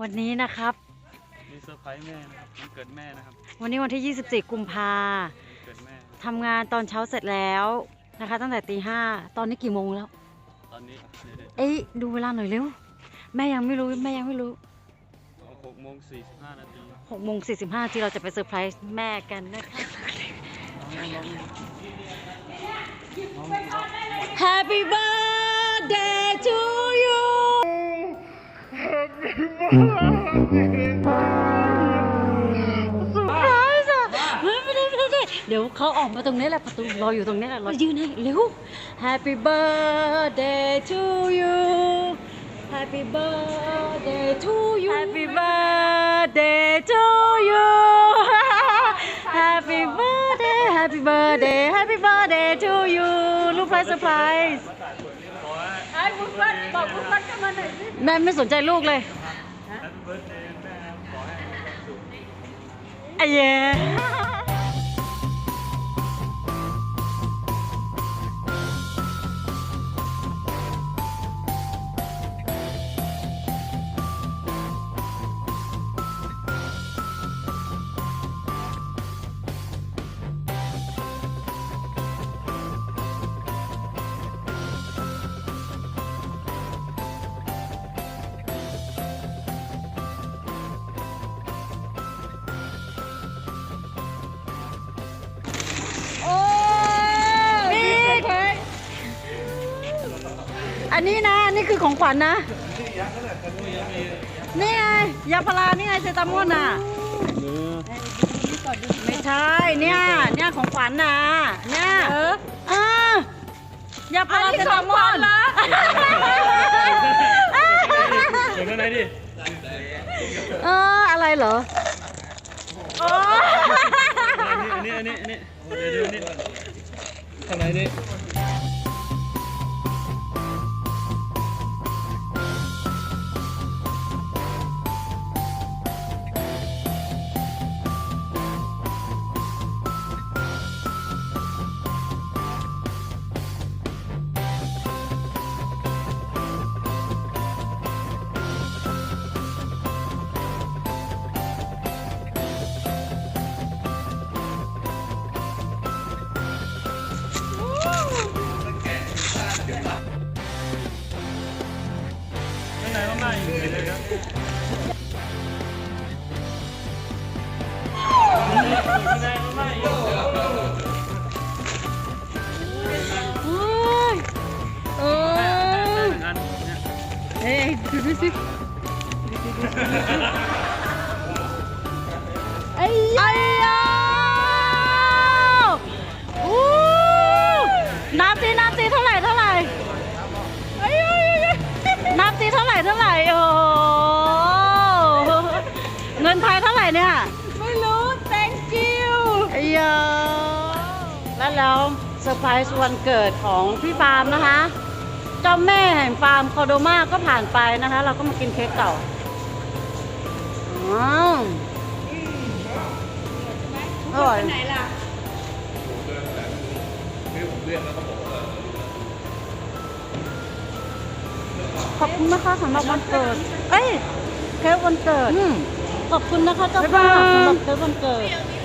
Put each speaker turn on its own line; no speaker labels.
วันนี้นะครับ
มีเซอร์ไพรส์แม่นะครับวันเกิดแม่นะครับ
วันนี้วันที่ 24 กุมภา
วันเกิดแม่
ทำงานตอนเช้าเสร็จแล้วนะคะ ตั้งแต่ตีห้าตอนนี้กี่โมงแล้ว
ตอนนี้เดี๋ยว
เอ้ยดูเวลาหน่อยเร็ว แม่ยังไม่รู้แม่ยังไม่รู้
ๆหกโมงสี่สิบห้านาที
6โมง45ที่เราจะไปเซอร์ไพรส์แม่กันนะคะ
น้องน้องน้อง
Happy birthday เซอร์ไพรส์อะเฮ้ยไม่ได้ไม่ได้เดี๋ยวเขาออกมาตรงนี้แหละประตูรออยู่ตรงนี้แหละรอยืนให้เร็ว Happy birthday to you Happy birthday to you Happy birthday to you Happy birthday Happy birthday Happy birthday to you ลูกไพรส์เซอร์ไพรส์
ไอ้บุญฟันบอกบุญฟันกันมาหน่อยสิ
แม่ไม่สนใจลูกเลย
แฮปปี้ อั
นนี้นะนี่คือของขวัญนะ นี่ไงยาพารานี่ไงเซตามอนน่ะ
เนื้อ
ไม่ใช่เนี่ยเนี่ยของขวัญน่ะเนี่ย
เออ
อ่ายาพารา
อันนี้
เซตามอน
ของขวัญเหรอ
เดี๋ยวข้างในดิ
เอออะไรเหรอ
โอ้
ข้างในข้างในอยู่เลยครับข้างในข้างในอยู่
เฮ้ยเออ
หนึ่งอันเนี่ย
เอ้ยดูดูสิไอ้ยาอู้นับสินับสิเท่าไหร่เท่า นไทยเท่าไหร่เนี่ย
ไม่รู้ thank you
ไอ้ยาแล้วแล้วเซอร์ไพรส์วันเกิดของพี่ฟาร์มนะคะ เจ้าแม่แห่งฟาร์มคอโดมาก็ผ่านไปนะคะ เราก็มากินเค้กเก่าอ้าวอร่อย
ไหนล่ะ
ขอบคุณนะคะสำหรับวันเกิด เอ้ยเค้กวันเกิด ขอบคุณนะคะเจ้า
บ๊าย
ค่ะ
บาย
สำหรับเค้กวันเกิด
มี